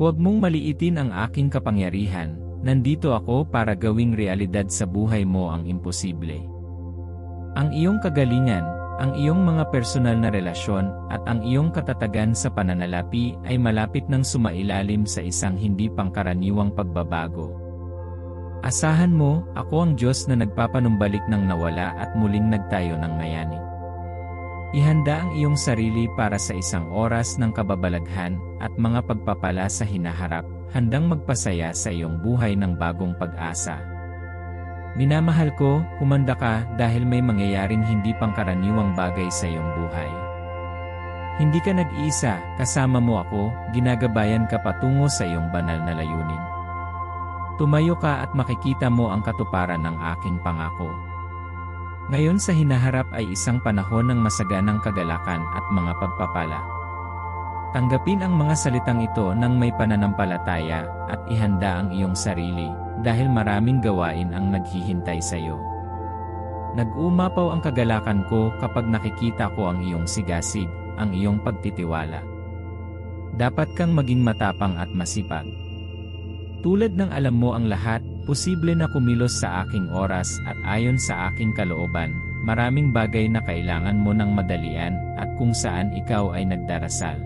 Huwag mong maliitin ang aking kapangyarihan, nandito ako para gawing realidad sa buhay mo ang imposible. Ang iyong kagalingan, ang iyong mga personal na relasyon, at ang iyong katatagan sa pananalapi ay malapit ng sumailalim sa isang hindi pangkaraniwang pagbabago. Asahan mo, ako ang Diyos na nagpapanumbalik ng nawala at muling nagtayo ng mayani. Ihanda ang iyong sarili para sa isang oras ng kababalaghan at mga pagpapala sa hinaharap, handang magpasaya sa iyong buhay ng bagong pag-asa. Minamahal ko, humanda ka dahil may mangyayaring hindi pangkaraniwang bagay sa iyong buhay. Hindi ka nag-iisa, kasama mo ako, ginagabayan ka patungo sa iyong banal na layunin. Tumayo ka at makikita mo ang katuparan ng aking pangako. Ngayon sa hinaharap ay isang panahon ng masaganang kagalakan at mga pagpapala. Tanggapin ang mga salitang ito ng may pananampalataya at ihanda ang iyong sarili dahil maraming gawain ang naghihintay sa iyo. Nag-umapaw ang kagalakan ko kapag nakikita ko ang iyong sigasig, ang iyong pagtitiwala. Dapat kang maging matapang at masipag. Tulad ng alam mo ang lahat, Posible na kumilos sa aking oras at ayon sa aking kalooban, maraming bagay na kailangan mo ng madalian at kung saan ikaw ay nagdarasal.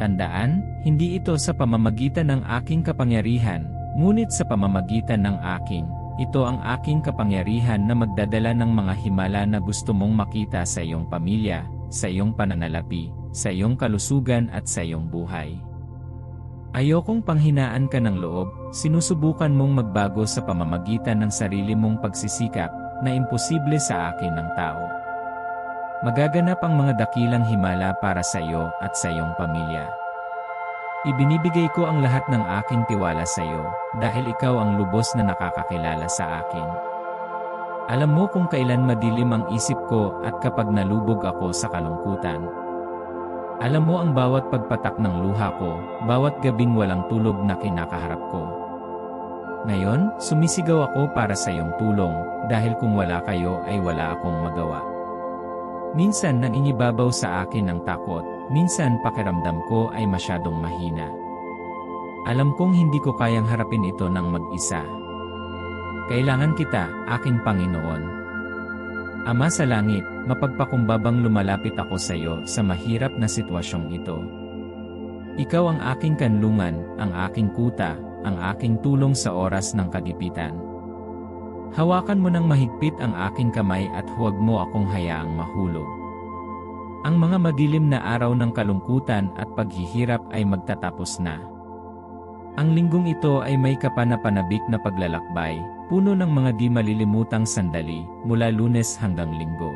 Tandaan, hindi ito sa pamamagitan ng aking kapangyarihan, ngunit sa pamamagitan ng aking, ito ang aking kapangyarihan na magdadala ng mga himala na gusto mong makita sa iyong pamilya, sa iyong pananalapi, sa iyong kalusugan at sa iyong buhay. Ayokong panghinaan ka ng loob, sinusubukan mong magbago sa pamamagitan ng sarili mong pagsisikap, na imposible sa akin ng tao. Magaganap ang mga dakilang himala para sa iyo at sa iyong pamilya. Ibinibigay ko ang lahat ng aking tiwala sa iyo, dahil ikaw ang lubos na nakakakilala sa akin. Alam mo kung kailan madilim ang isip ko at kapag nalubog ako sa kalungkutan. Alam mo ang bawat pagpatak ng luha ko, bawat gabing walang tulog na kinakaharap ko. Ngayon, sumisigaw ako para sa iyong tulong, dahil kung wala kayo ay wala akong magawa. Minsan nang inibabaw sa akin ang takot, minsan pakiramdam ko ay masyadong mahina. Alam kong hindi ko kayang harapin ito ng mag-isa. Kailangan kita, aking Panginoon. Ama sa langit, mapagpakumbabang lumalapit ako sa iyo sa mahirap na sitwasyong ito. Ikaw ang aking kanlungan, ang aking kuta, ang aking tulong sa oras ng kagipitan. Hawakan mo ng mahigpit ang aking kamay at huwag mo akong hayaang mahulog. Ang mga madilim na araw ng kalungkutan at paghihirap ay magtatapos na. Ang linggong ito ay may kapanapanabik na paglalakbay, Puno ng mga di malilimutang sandali, mula lunes hanggang linggo.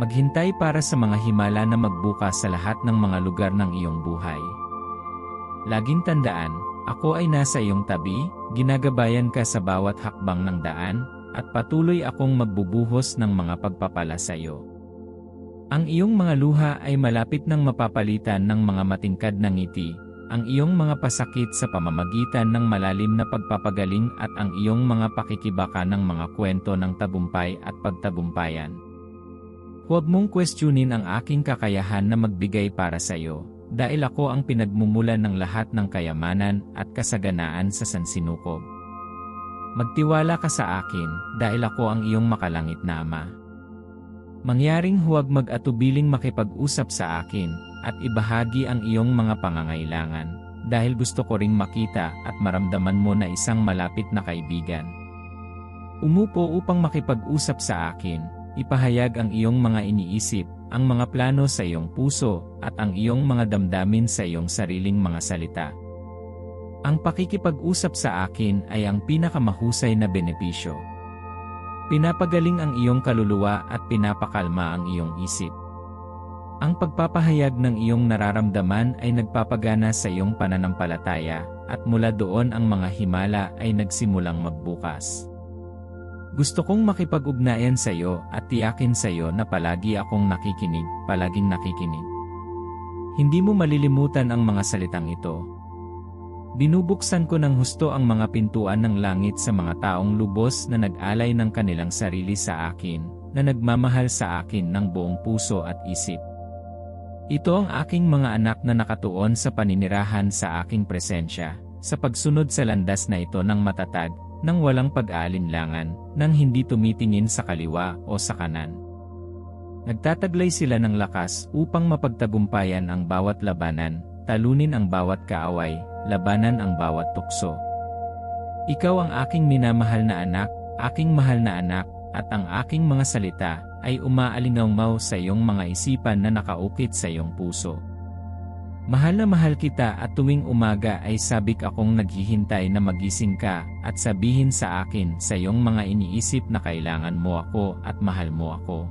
Maghintay para sa mga himala na magbukas sa lahat ng mga lugar ng iyong buhay. Laging tandaan, ako ay nasa iyong tabi, ginagabayan ka sa bawat hakbang ng daan, at patuloy akong magbubuhos ng mga pagpapala sa iyo. Ang iyong mga luha ay malapit ng mapapalitan ng mga matingkad na ngiti, ang iyong mga pasakit sa pamamagitan ng malalim na pagpapagaling at ang iyong mga pakikibaka ng mga kwento ng tagumpay at pagtagumpayan. Huwag mong questionin ang aking kakayahan na magbigay para sa iyo, dahil ako ang pinagmumulan ng lahat ng kayamanan at kasaganaan sa sansinukob. Magtiwala ka sa akin, dahil ako ang iyong makalangit na Ama. Mangyaring huwag mag-atubiling makipag-usap sa akin, at ibahagi ang iyong mga pangangailangan, dahil gusto ko ring makita at maramdaman mo na isang malapit na kaibigan. Umupo upang makipag-usap sa akin, ipahayag ang iyong mga iniisip, ang mga plano sa iyong puso, at ang iyong mga damdamin sa iyong sariling mga salita. Ang pakikipag-usap sa akin ay ang pinakamahusay na benepisyo. Pinapagaling ang iyong kaluluwa at pinapakalma ang iyong isip. Ang pagpapahayag ng iyong nararamdaman ay nagpapagana sa iyong pananampalataya, at mula doon ang mga himala ay nagsimulang magbukas. Gusto kong makipag-ugnayan sa iyo at tiyakin sa iyo na palagi akong nakikinig, palaging nakikinig. Hindi mo malilimutan ang mga salitang ito. Binubuksan ko ng husto ang mga pintuan ng langit sa mga taong lubos na nag-alay ng kanilang sarili sa akin, na nagmamahal sa akin ng buong puso at isip. Ito ang aking mga anak na nakatuon sa paninirahan sa aking presensya, sa pagsunod sa landas na ito ng matatag, nang walang pag-aalinlangan, nang hindi tumitingin sa kaliwa o sa kanan. Nagtataglay sila ng lakas upang mapagtagumpayan ang bawat labanan, talunin ang bawat kaaway, labanan ang bawat tukso. Ikaw ang aking minamahal na anak, aking mahal na anak, at ang aking mga salita ay umaalingaw sa iyong mga isipan na nakaukit sa iyong puso. Mahal na mahal kita at tuwing umaga ay sabik akong naghihintay na magising ka at sabihin sa akin sa iyong mga iniisip na kailangan mo ako at mahal mo ako.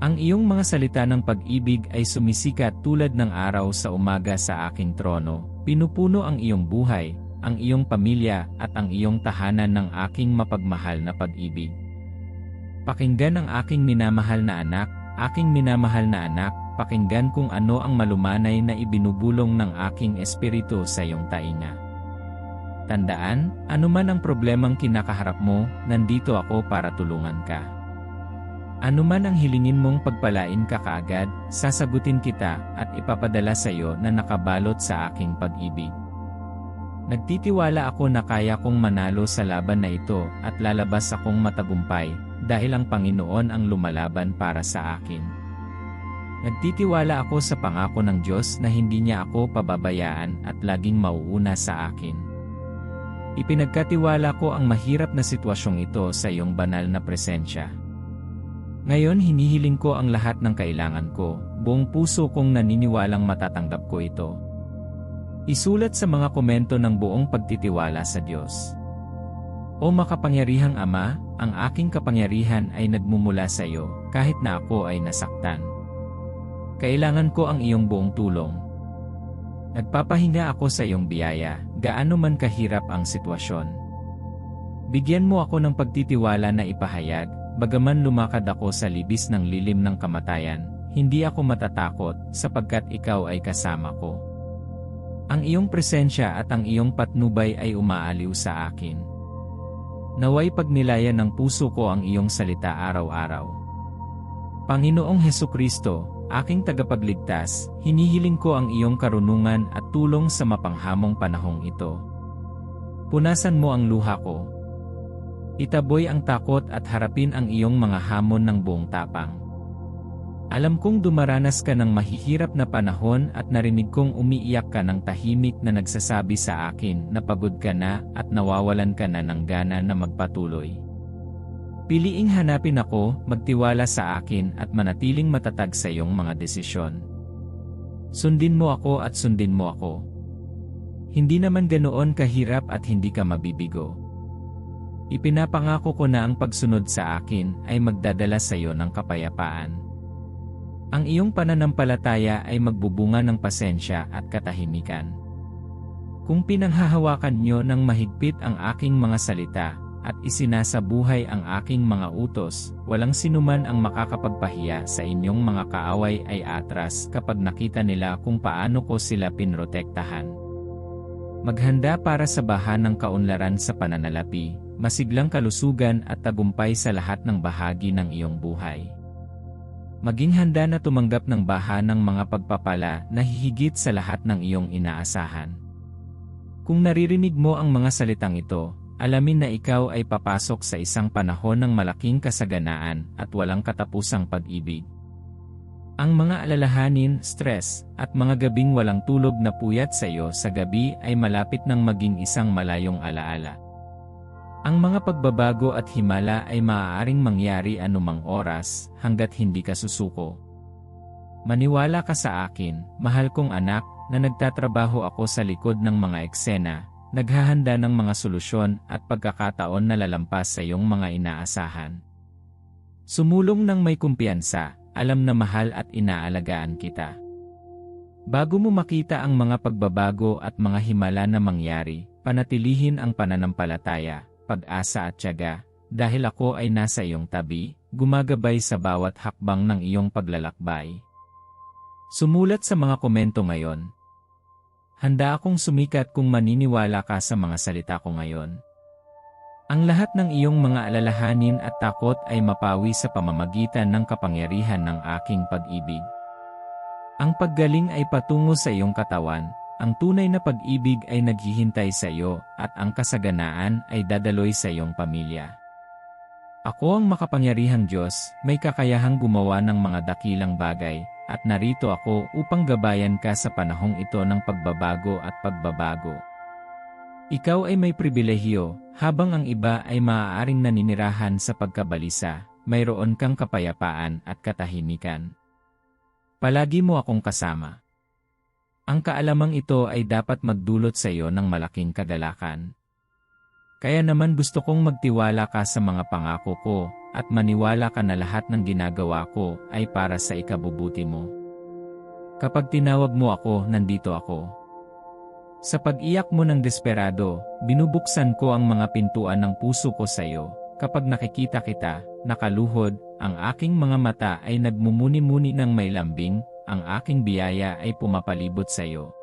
Ang iyong mga salita ng pag-ibig ay sumisikat tulad ng araw sa umaga sa aking trono, pinupuno ang iyong buhay, ang iyong pamilya at ang iyong tahanan ng aking mapagmahal na pag-ibig. Pakinggan ang aking minamahal na anak, aking minamahal na anak, pakinggan kung ano ang malumanay na ibinubulong ng aking espiritu sa iyong tainga. Tandaan, anuman ang problemang kinakaharap mo, nandito ako para tulungan ka. Ano man ang hilingin mong pagpalain ka kaagad, sasagutin kita at ipapadala sa iyo na nakabalot sa aking pag-ibig. Nagtitiwala ako na kaya kong manalo sa laban na ito at lalabas akong matagumpay dahil ang Panginoon ang lumalaban para sa akin. Nagtitiwala ako sa pangako ng Diyos na hindi niya ako pababayaan at laging mauuna sa akin. Ipinagkatiwala ko ang mahirap na sitwasyong ito sa iyong banal na presensya. Ngayon hinihiling ko ang lahat ng kailangan ko, buong puso kong naniniwalang matatanggap ko ito. Isulat sa mga komento ng buong pagtitiwala sa Diyos. O makapangyarihang Ama, ang aking kapangyarihan ay nagmumula sa iyo, kahit na ako ay nasaktan. Kailangan ko ang iyong buong tulong. Nagpapahinga ako sa iyong biyaya, gaano man kahirap ang sitwasyon. Bigyan mo ako ng pagtitiwala na ipahayag, Bagaman lumakad ako sa libis ng lilim ng kamatayan, hindi ako matatakot sapagkat ikaw ay kasama ko. Ang iyong presensya at ang iyong patnubay ay umaaliw sa akin. Naway pagnilayan ng puso ko ang iyong salita araw-araw. Panginoong Heso Kristo, aking tagapagligtas, hinihiling ko ang iyong karunungan at tulong sa mapanghamong panahong ito. Punasan mo ang luha ko, Itaboy ang takot at harapin ang iyong mga hamon ng buong tapang. Alam kong dumaranas ka ng mahihirap na panahon at narinig kong umiiyak ka ng tahimik na nagsasabi sa akin na pagod ka na at nawawalan ka na ng gana na magpatuloy. Piliing hanapin ako, magtiwala sa akin at manatiling matatag sa iyong mga desisyon. Sundin mo ako at sundin mo ako. Hindi naman ganoon kahirap at hindi ka mabibigo. Ipinapangako ko na ang pagsunod sa akin ay magdadala sa iyo ng kapayapaan. Ang iyong pananampalataya ay magbubunga ng pasensya at katahimikan. Kung pinanghahawakan niyo ng mahigpit ang aking mga salita, at isinasabuhay ang aking mga utos, walang sinuman ang makakapagpahiya sa inyong mga kaaway ay atras kapag nakita nila kung paano ko sila pinrotektahan. Maghanda para sa bahan ng kaunlaran sa pananalapi, masiglang kalusugan at tagumpay sa lahat ng bahagi ng iyong buhay. Maging handa na tumanggap ng baha ng mga pagpapala na hihigit sa lahat ng iyong inaasahan. Kung naririnig mo ang mga salitang ito, alamin na ikaw ay papasok sa isang panahon ng malaking kasaganaan at walang katapusang pag-ibig. Ang mga alalahanin, stress, at mga gabing walang tulog na puyat sa iyo sa gabi ay malapit ng maging isang malayong alaala. Ang mga pagbabago at himala ay maaaring mangyari anumang oras hanggat hindi ka susuko. Maniwala ka sa akin, mahal kong anak, na nagtatrabaho ako sa likod ng mga eksena, naghahanda ng mga solusyon at pagkakataon na lalampas sa iyong mga inaasahan. Sumulong ng may kumpiyansa, alam na mahal at inaalagaan kita. Bago mo makita ang mga pagbabago at mga himala na mangyari, panatilihin ang pananampalataya, pag-asa at tiyaga, dahil ako ay nasa iyong tabi, gumagabay sa bawat hakbang ng iyong paglalakbay. Sumulat sa mga komento ngayon. Handa akong sumikat kung maniniwala ka sa mga salita ko ngayon. Ang lahat ng iyong mga alalahanin at takot ay mapawi sa pamamagitan ng kapangyarihan ng aking pag-ibig. Ang paggaling ay patungo sa iyong katawan, ang tunay na pag-ibig ay naghihintay sa iyo, at ang kasaganaan ay dadaloy sa iyong pamilya. Ako ang makapangyarihang Diyos, may kakayahang gumawa ng mga dakilang bagay, at narito ako upang gabayan ka sa panahong ito ng pagbabago at pagbabago. Ikaw ay may pribilehiyo, habang ang iba ay maaaring naninirahan sa pagkabalisa, mayroon kang kapayapaan at katahimikan. Palagi mo akong kasama. Ang kaalamang ito ay dapat magdulot sa iyo ng malaking kagalakan. Kaya naman gusto kong magtiwala ka sa mga pangako ko, at maniwala ka na lahat ng ginagawa ko ay para sa ikabubuti mo. Kapag tinawag mo ako, nandito ako. Sa pag-iyak mo ng desperado, binubuksan ko ang mga pintuan ng puso ko sa iyo. Kapag nakikita kita, nakaluhod, ang aking mga mata ay nagmumuni-muni ng may lambing, ang aking biyaya ay pumapalibot sa iyo.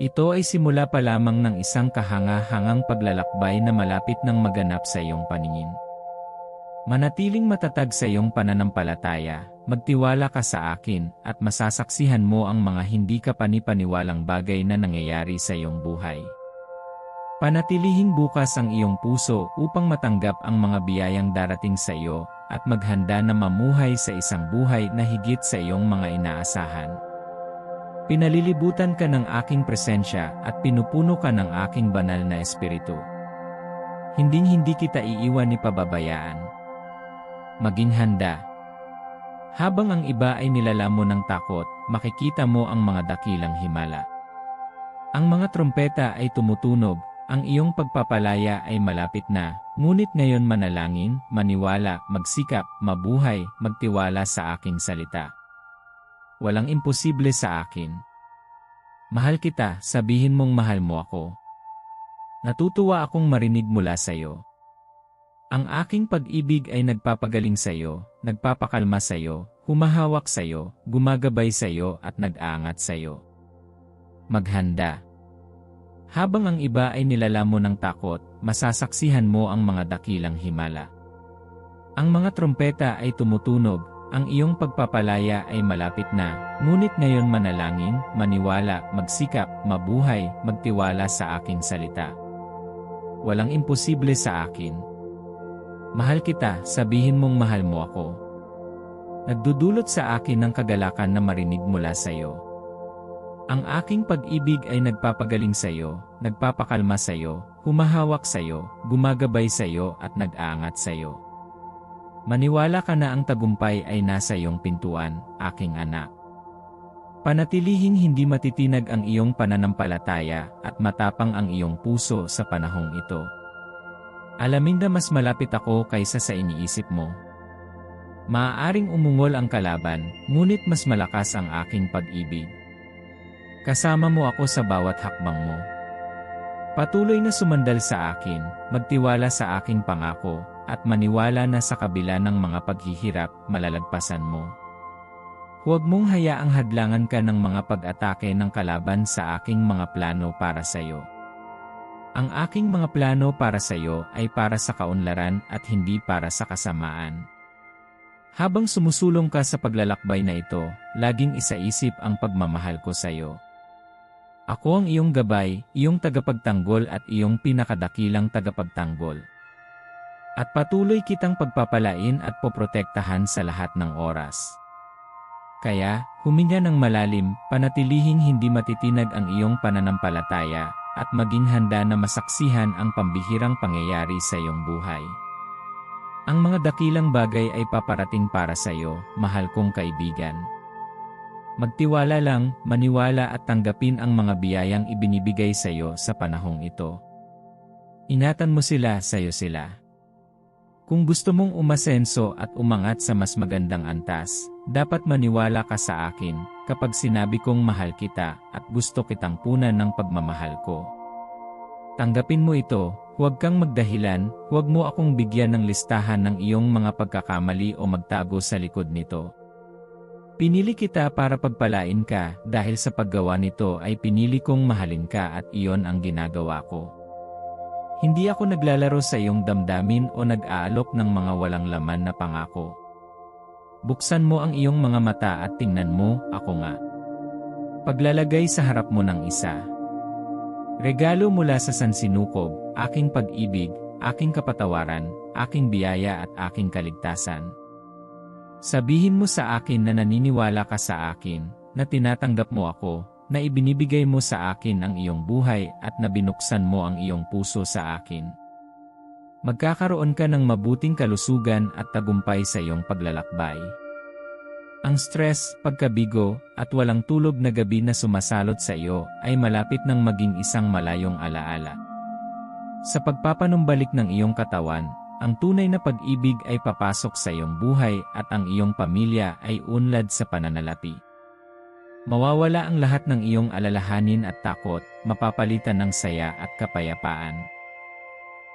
Ito ay simula pa lamang ng isang kahanga-hangang paglalakbay na malapit ng maganap sa iyong paningin. Manatiling matatag sa iyong pananampalataya, magtiwala ka sa akin, at masasaksihan mo ang mga hindi ka panipaniwalang bagay na nangyayari sa iyong buhay. Panatilihing bukas ang iyong puso upang matanggap ang mga biyayang darating sa iyo, at maghanda na mamuhay sa isang buhay na higit sa iyong mga inaasahan. Pinalilibutan ka ng aking presensya at pinupuno ka ng aking banal na espiritu. Hinding-hindi kita iiwan ni pababayaan maging handa. Habang ang iba ay nilalamon ng takot, makikita mo ang mga dakilang himala. Ang mga trompeta ay tumutunog, ang iyong pagpapalaya ay malapit na, ngunit ngayon manalangin, maniwala, magsikap, mabuhay, magtiwala sa aking salita. Walang imposible sa akin. Mahal kita, sabihin mong mahal mo ako. Natutuwa akong marinig mula sa iyo. Ang aking pag-ibig ay nagpapagaling sa iyo, nagpapakalma sa iyo, humahawak sa iyo, gumagabay sa iyo at nag-aangat sa iyo. Maghanda. Habang ang iba ay nilalamon ng takot, masasaksihan mo ang mga dakilang himala. Ang mga trompeta ay tumutunog, ang iyong pagpapalaya ay malapit na, ngunit ngayon manalangin, maniwala, magsikap, mabuhay, magtiwala sa aking salita. Walang imposible sa akin, Mahal kita, sabihin mong mahal mo ako. Nagdudulot sa akin ng kagalakan na marinig mula sa iyo. Ang aking pag-ibig ay nagpapagaling sa iyo, nagpapakalma sa iyo, humahawak sa iyo, gumagabay sa iyo at nag-aangat sa iyo. Maniwala ka na ang tagumpay ay nasa iyong pintuan, aking anak. Panatilihing hindi matitinag ang iyong pananampalataya at matapang ang iyong puso sa panahong ito. Alamin na mas malapit ako kaysa sa iniisip mo. Maaaring umungol ang kalaban, ngunit mas malakas ang aking pag-ibig. Kasama mo ako sa bawat hakbang mo. Patuloy na sumandal sa akin, magtiwala sa aking pangako, at maniwala na sa kabila ng mga paghihirap, malalagpasan mo. Huwag mong hayaang hadlangan ka ng mga pag-atake ng kalaban sa aking mga plano para sa iyo. Ang aking mga plano para sa iyo ay para sa kaunlaran at hindi para sa kasamaan. Habang sumusulong ka sa paglalakbay na ito, laging isaisip ang pagmamahal ko sa iyo. Ako ang iyong gabay, iyong tagapagtanggol at iyong pinakadakilang tagapagtanggol. At patuloy kitang pagpapalain at poprotektahan sa lahat ng oras. Kaya, huminga ng malalim, panatilihing hindi matitinag ang iyong pananampalataya, at maging handa na masaksihan ang pambihirang pangyayari sa iyong buhay. Ang mga dakilang bagay ay paparating para sa iyo, mahal kong kaibigan. Magtiwala lang, maniwala at tanggapin ang mga biyayang ibinibigay sa iyo sa panahong ito. Inatan mo sila sa iyo sila. Kung gusto mong umasenso at umangat sa mas magandang antas, dapat maniwala ka sa akin kapag sinabi kong mahal kita at gusto kitang punan ng pagmamahal ko. Tanggapin mo ito, huwag kang magdahilan, huwag mo akong bigyan ng listahan ng iyong mga pagkakamali o magtago sa likod nito. Pinili kita para pagpalain ka dahil sa paggawa nito ay pinili kong mahalin ka at iyon ang ginagawa ko. Hindi ako naglalaro sa iyong damdamin o nag-aalok ng mga walang laman na pangako. Buksan mo ang iyong mga mata at tingnan mo, ako nga. Paglalagay sa harap mo ng isa. Regalo mula sa Sansinukob, aking pag-ibig, aking kapatawaran, aking biyaya at aking kaligtasan. Sabihin mo sa akin na naniniwala ka sa akin, na tinatanggap mo ako, na ibinibigay mo sa akin ang iyong buhay at na binuksan mo ang iyong puso sa akin. Magkakaroon ka ng mabuting kalusugan at tagumpay sa iyong paglalakbay. Ang stress, pagkabigo, at walang tulog na gabi na sumasalot sa iyo ay malapit ng maging isang malayong alaala. Sa pagpapanumbalik ng iyong katawan, ang tunay na pag-ibig ay papasok sa iyong buhay at ang iyong pamilya ay unlad sa pananalapi. Mawawala ang lahat ng iyong alalahanin at takot, mapapalitan ng saya at kapayapaan.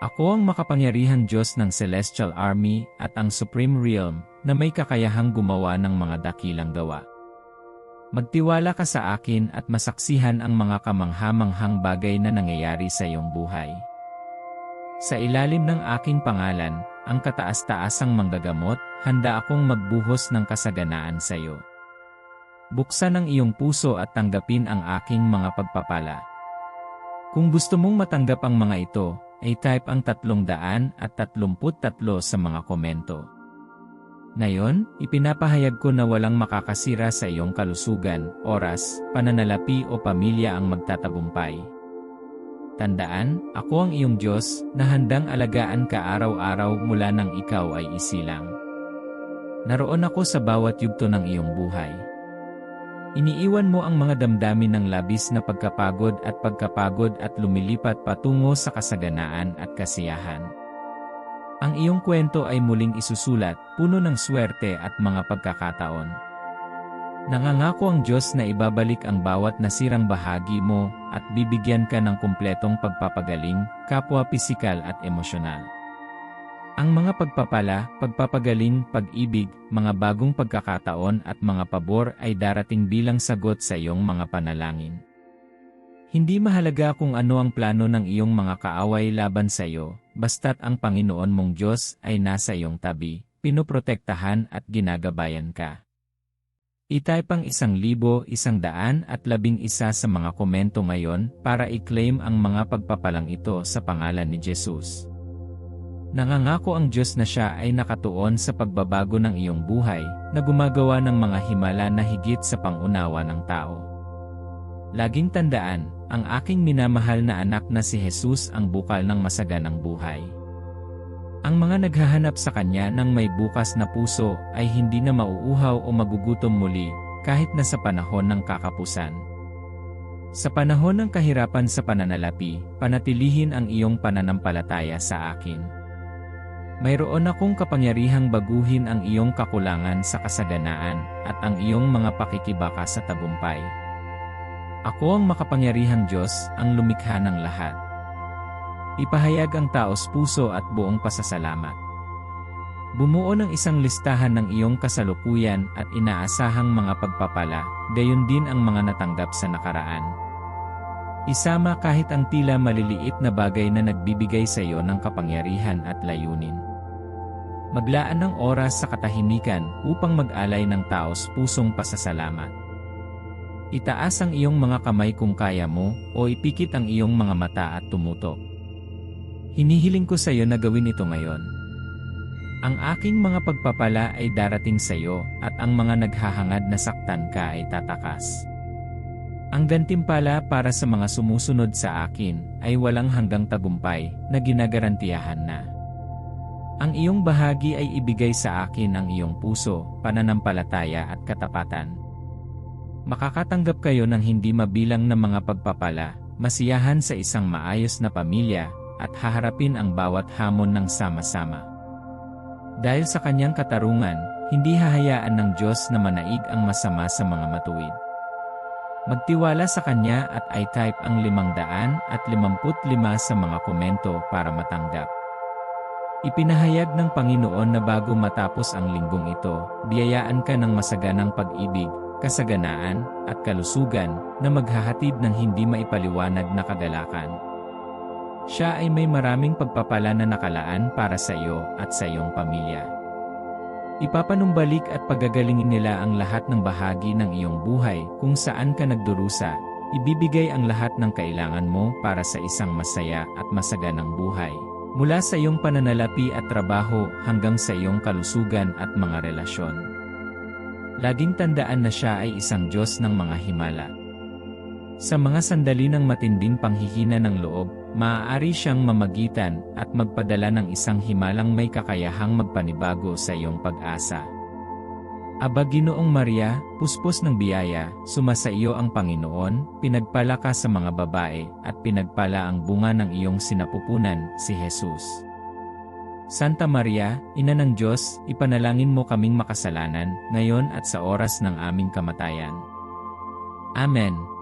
Ako ang makapangyarihang Diyos ng Celestial Army at ang Supreme Realm na may kakayahang gumawa ng mga dakilang gawa. Magtiwala ka sa akin at masaksihan ang mga kamanghamanghang bagay na nangyayari sa iyong buhay. Sa ilalim ng aking pangalan, ang kataas-taasang manggagamot, handa akong magbuhos ng kasaganaan sa iyo. Buksan ang iyong puso at tanggapin ang aking mga pagpapala. Kung gusto mong matanggap ang mga ito, ay type ang 333 sa mga komento. Ngayon, ipinapahayag ko na walang makakasira sa iyong kalusugan, oras, pananalapi o pamilya ang magtatagumpay. Tandaan, ako ang iyong Diyos, na handang alagaan ka araw-araw mula nang ikaw ay isilang. Naroon ako sa bawat yugto ng iyong buhay. Iniiwan mo ang mga damdamin ng labis na pagkapagod at pagkapagod at lumilipat patungo sa kasaganaan at kasiyahan. Ang iyong kwento ay muling isusulat, puno ng swerte at mga pagkakataon. Nangangako ang Diyos na ibabalik ang bawat nasirang bahagi mo at bibigyan ka ng kumpletong pagpapagaling, kapwa pisikal at emosyonal. Ang mga pagpapala, pagpapagaling, pag-ibig, mga bagong pagkakataon at mga pabor ay darating bilang sagot sa iyong mga panalangin. Hindi mahalaga kung ano ang plano ng iyong mga kaaway laban sa iyo, basta't ang Panginoon mong Diyos ay nasa iyong tabi, pinoprotektahan at ginagabayan ka. Itype ang isang libo, isang daan at labing isa sa mga komento ngayon para i-claim ang mga pagpapalang ito sa pangalan ni Jesus. Nangangako ang Diyos na siya ay nakatuon sa pagbabago ng iyong buhay, na gumagawa ng mga himala na higit sa pangunawa ng tao. Laging tandaan, ang aking minamahal na anak na si Jesus ang bukal ng masaganang buhay. Ang mga naghahanap sa Kanya ng may bukas na puso ay hindi na mauuhaw o magugutom muli kahit na sa panahon ng kakapusan. Sa panahon ng kahirapan sa pananalapi, panatilihin ang iyong pananampalataya sa akin. Mayroon akong kapangyarihang baguhin ang iyong kakulangan sa kasaganaan at ang iyong mga pakikibaka sa tagumpay. Ako ang makapangyarihang Diyos, ang lumikha ng lahat. Ipahayag ang taos puso at buong pasasalamat. Bumuo ng isang listahan ng iyong kasalukuyan at inaasahang mga pagpapala, gayon din ang mga natanggap sa nakaraan. Isama kahit ang tila maliliit na bagay na nagbibigay sa iyo ng kapangyarihan at layunin. Maglaan ng oras sa katahimikan upang mag-alay ng taos pusong pasasalamat. Itaas ang iyong mga kamay kung kaya mo, o ipikit ang iyong mga mata at tumutok. Hinihiling ko sa iyo na gawin ito ngayon. Ang aking mga pagpapala ay darating sa iyo, at ang mga naghahangad na saktan ka ay tatakas. Ang gantimpala para sa mga sumusunod sa akin ay walang hanggang tagumpay na ginagarantiyahan na. Ang iyong bahagi ay ibigay sa akin ang iyong puso, pananampalataya at katapatan. Makakatanggap kayo ng hindi mabilang na mga pagpapala, masiyahan sa isang maayos na pamilya, at haharapin ang bawat hamon ng sama-sama. Dahil sa kanyang katarungan, hindi hahayaan ng Diyos na manaig ang masama sa mga matuwid. Magtiwala sa Kanya at i-type ang 500 at 55 sa mga komento para matanggap. Ipinahayag ng Panginoon na bago matapos ang linggong ito, biyayaan ka ng masaganang pag-ibig, kasaganaan, at kalusugan na maghahatid ng hindi maipaliwanag na kagalakan. Siya ay may maraming pagpapala na nakalaan para sa iyo at sa iyong pamilya. Ipapanumbalik at pagagalingin nila ang lahat ng bahagi ng iyong buhay kung saan ka nagdurusa, ibibigay ang lahat ng kailangan mo para sa isang masaya at masaganang buhay. Mula sa iyong pananalapi at trabaho hanggang sa iyong kalusugan at mga relasyon. Laging tandaan na siya ay isang Diyos ng mga himala. Sa mga sandali ng matinding panghihina ng loob, maaari siyang mamagitan at magpadala ng isang himalang may kakayahang magpanibago sa iyong pag-asa. Aba Ginoong Maria, puspos ng biyaya, sumasa iyo ang Panginoon, pinagpala ka sa mga babae, at pinagpala ang bunga ng iyong sinapupunan, si Jesus. Santa Maria, Ina ng Diyos, ipanalangin mo kaming makasalanan, ngayon at sa oras ng aming kamatayan. Amen.